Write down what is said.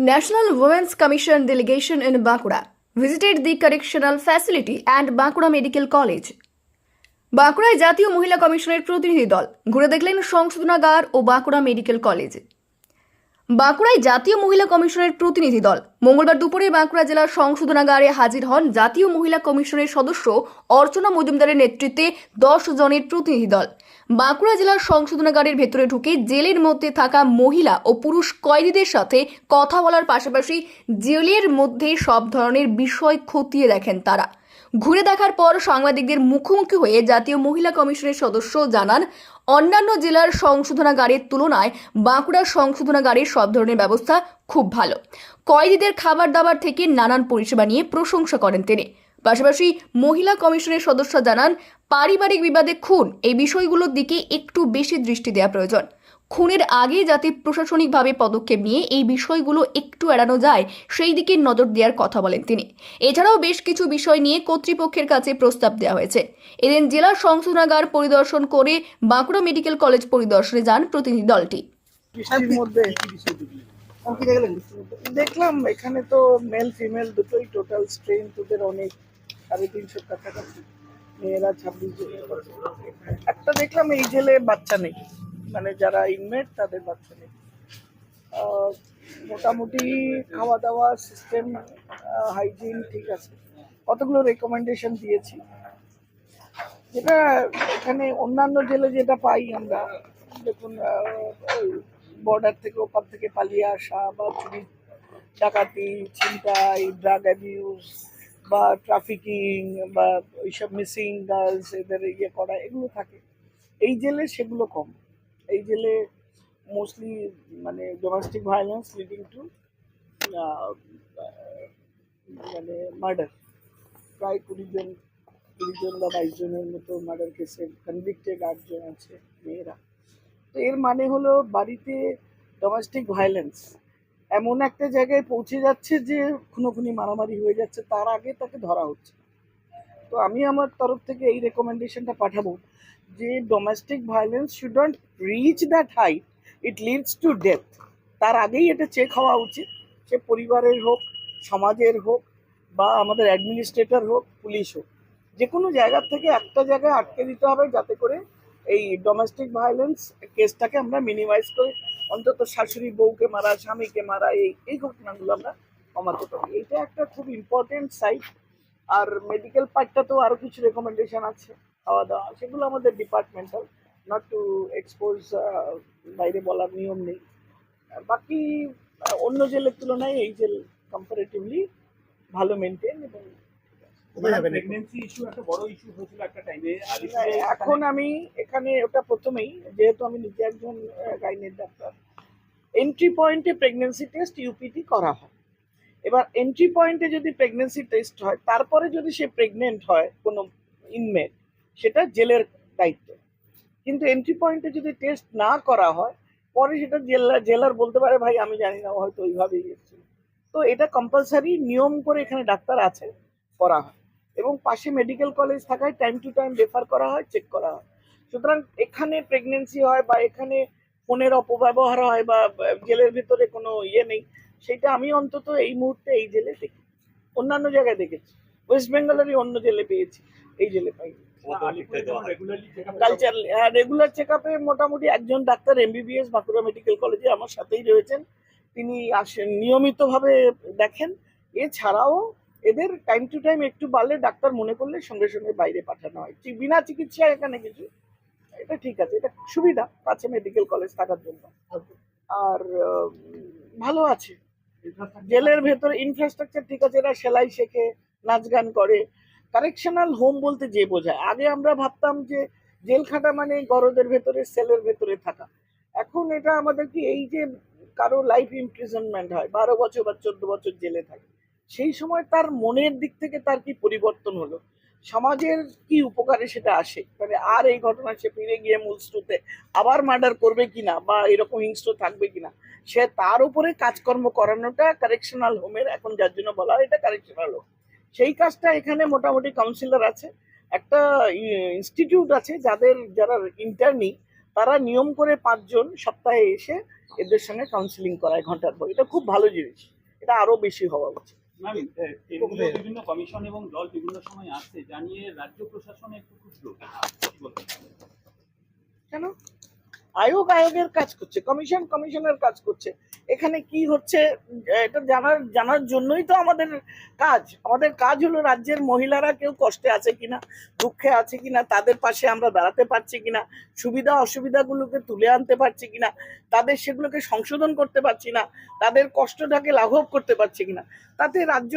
National Women's Commission delegation in Bakura visited the correctional facility and Bakura Medical College. বাঁকুড়ায় জাতীয় মহিলা কমিশনের প্রতিনিধি দল ঘুরে দেখলেন সংশোধনাগার ও বাঁকুড়া মেডিকেল কলেজ বাঁকুড়ায় জাতীয় মহিলা কমিশনের প্রতিনিধি দল। মঙ্গলবার দুপুরে বাঁকুড়া জেলার সংশোধনাগারে হাজির হন জাতীয় মহিলা কমিশনের সদস্য অর্চনা মজুমদারের নেতৃত্বে দশ জনের প্রতিনিধি দল। বাঁকুড়া জেলার সংশোধনাগারের ভেতরে ঢুকে জেলের মধ্যে থাকা মহিলা ও পুরুষ কয়েদিদের সাথে কথা বলার পাশাপাশি জেলের মধ্যে সব ধরনের বিষয় খতিয়ে দেখেন তারা। ঘুরে দেখার পর সাংবাদিকদের মুখোমুখি হয়ে জাতীয় মহিলা কমিশনের সদস্য জানান, অন্যান্য জেলার সংশোধনাগারের তুলনায় বাঁকুড়ার সংশোধনাগারের সব ধরনের ব্যবস্থা খুব ভালো। কয়েদিদের খাবার দাবার থেকে নানান পরিষেবা নিয়ে প্রশংসা করেন তিনি। পাশাপাশি মহিলা কমিশনের সদস্য জানান, পারিবারিক বিবাদে খুন, এই বিষয়গুলোর দিকে একটু বেশি দৃষ্টি দেওয়া প্রয়োজন। খুনের আগে যাতে প্রশাসনিকভাবে পদক্ষেপ নিয়ে এই বিষয়গুলো একটু এড়ানো যায় সেই দিকে নজর দেওয়ার কথা বলেন তিনি। এছাড়াও বেশ কিছু বিষয় নিয়ে কর্তৃপক্ষের কাছে প্রস্তাব দেওয়া হয়েছে। এদিন জেলা সংশোধনাগার পরিদর্শন করে বাঁকুড়া মেডিকেল কলেজ পরিদর্শনে যান প্রতিনিধি দলটি। দেখলাম এখানে তো মেল ফিমেল দুটোই টোটাল স্ট্রেন ওদের অনেক সাড়ে তিনশো কাছাকাছি। মেয়েরা ছাব্বিশ জন। একটা দেখলাম এই জেলে বাচ্চা নেই। মানে যারা ইনমেট তাদের বাচ্চা নেই। আহ, মোটামুটি খাওয়া দাওয়া সিস্টেম হাইজিন ঠিক আছে। কতগুলো রেকমেন্ডেশন দিয়েছি। যেটা এখানে অন্যান্য জেলে যেটা পাই আমরা দেখুন বর্ডার থেকে ওপার থেকে পালিয়ে আসা বা চুরি ডাকাতি ছিনতাই ড্রাগ অ্যাবিউজ বা ট্রাফিকিং বা ওইসব মিসিং গার্লস এদের ইয়ে করা এগুলো থাকে। এই জেলে সেগুলো কম। এই জেলে মোস্টলি মানে ডোমেস্টিক ভায়োলেন্স লিডিং টু মানে মার্ডার প্রায় কুড়ি জন কুড়ি জন বা বাইশ জনের মতো মার্ডার কেসে কনভিক্টেড আটজন আছে মেয়েরা। তো এর মানে হলো বাড়িতে ডোমেস্টিক ভায়োলেন্স এমন একটা জায়গায় পৌঁছে যাচ্ছে যে খুনোখুনি মারামারি হয়ে যাচ্ছে, তার আগে তাকে ধরা হচ্ছে। তো আমি আমার তরফ থেকে এই রেকমেন্ডেশনটা পাঠাবো যে domestic violence should not reach that height it leads to death তার আগেই এটা চেক হওয়া উচিত। সে পরিবারের হোক, সমাজের হোক, বা আমাদের অ্যাডমিনিস্ট্রেটর হোক পুলিশ হোক। যে কোনো জায়গার থেকে একটা জায়গায় আটকে দিতে হবে যাতে করে এই ডোমেস্টিক ভায়োলেন্স কেসটাকে আমরা মিনিমাইজ করে অন্তত শাশুড়ি বউকে মারা, স্বামীকে মারা, এই এই ঘটনাগুলো আমরা কমাতে পারি এইটা একটা খুব ইম্পর্টেন্ট সাইট আর মেডিকেল পার্টটাতেও আরও কিছু রেকমেন্ডেশন আছে। খাওয়া দাওয়া সেগুলো আমাদের ডিপার্টমেন্টাল নট টু এক্সপোজ বাইরে বলার নিয়ম নেই। বাকি অন্য জেলের তুলনায় এই জেল কম্পারেটিভলি ভালো মেনটেন এবং প্রেগনেন্সি ইস্যু একটা বড় ইস্যু হয়েছিল একটা টাইমে এখন আমি এখানে ওটা প্রথমেই যেহেতু আমি নিজে একজন গাইনের ডাক্তার এন্ট্রি পয়েন্টে প্রেগনেন্সি টেস্ট ইউপিটি করা হয়। এবার এন্ট্রি পয়েন্টে যদি প্রেগনেন্সি টেস্ট হয় তারপরে যদি সে প্রেগনেন্ট হয় কোনো ইনমেট সেটা জেলের দায়িত্ব। কিন্তু এন্ট্রি পয়েন্টে যদি টেস্ট না করা হয়, পরে সেটা জেলার জেলার বলতে পারে, ভাই, আমি জানি না হয়তো ওইভাবেই এসেছিল তো এটা কম্পালসারি নিয়ম করে এখানে ডাক্তার আছে, করা হয়। এবং পাশে মেডিকেল কলেজ থাকায় টাইম টু টাইম রেফার করা হয় চেক করা হয়। সুতরাং এখানে প্রেগনেন্সি হয় বা এখানে ফোনের অপব্যবহার হয় বা জেলের ভিতরে কোনো ইয়ে নেই, সেটা আমি অন্তত এই মুহূর্তে এই জেলে দেখি। অন্যান্য জায়গায় দেখেছি। ওয়েস্ট বেঙ্গলেরই অন্য জেলে পেয়েছি এই জেলে পাইনি রেগুলারলি কালচার হ্যাঁ। রেগুলার চেক আপে মোটামুটি একজন ডাক্তার এমবিবিএস বাঁকুড়া মেডিকেল কলেজে আমার সাথেই রয়েছেন। তিনি আসেন নিয়মিতভাবে দেখেন। এছাড়াও এদের টাইম টু টাইম একটু বাড়লে ডাক্তার মনে করলে সঙ্গে সঙ্গে বাইরে পাঠানো হয়। বিনা চিকিৎসায় এখানে কিছু এটা ঠিক আছে এটা সুবিধা কাছে মেডিকেল কলেজ থাকার জন্য। আর ভালো আছে। জেলের ভেতরে ইনফ্রাস্ট্রাকচার ঠিক আছে এরা সেলাই শেখে নাচ গান করে। কারেকশনাল হোম বলতে যে বোঝায়। আগে আমরা ভাবতাম যে জেল খাটা মানে গরদের ভেতরে, সেলের ভেতরে থাকা। এখন এটা আমাদের কি এই যে কারও লাইফ ইমপ্রিজনমেন্ট হয়, বারো বছর বা চোদ্দ বছর জেলে থাকে, সেই সময় তার মনের দিক থেকে তার কি পরিবর্তন হলো? সমাজের কি উপকারে সেটা আসে? মানে আর এই ঘটনা সে ফিরে গিয়ে মূল স্রোতে আবার মার্ডার করবে কিনা বা এরকম হিংস্র থাকবে কিনা, সে তার উপরে কাজকর্ম করানোটা কারেকশনাল হোমের এখন যার জন্য বলা হয় এটা কারেকশনাল হোম সেই কাজটা এখানে মোটামুটি কাউন্সিলর আছে। একটা ইনস্টিটিউট আছে যাদের যারা ইন্টার্নি তারা নিয়ম করে পাঁচজন সপ্তাহে এসে এদের সঙ্গে কাউন্সিলিং করায় ঘণ্টার পর। এটা খুব ভালো জিনিস। এটা আরও বেশি হওয়া উচিত। বিভিন্ন কমিশন এবং দল বিভিন্ন সময় আসছে জানিয়ে রাজ্য প্রশাসন একটু? কেন? আয়োগ আয়োগের কাজ করছে, কমিশন কমিশনের কাজ করছে। এখানে কি হচ্ছে, এটা জানার জানার জন্যই তো আমাদের কাজ। আমাদের কাজ হলো রাজ্যের মহিলারা কেউ কষ্টে আছে কিনা, দুঃখে আছে কিনা, তাদের পাশে আমরা দাঁড়াতে পারছি কিনা, সুবিধা অসুবিধাগুলোকে তুলে আনতে পারছি কিনা, তাদের সেগুলোকে সংশোধন করতে পারছি না, তাদের কষ্টটাকে লাঘব করতে পারছি কিনা। তাতে রাজ্য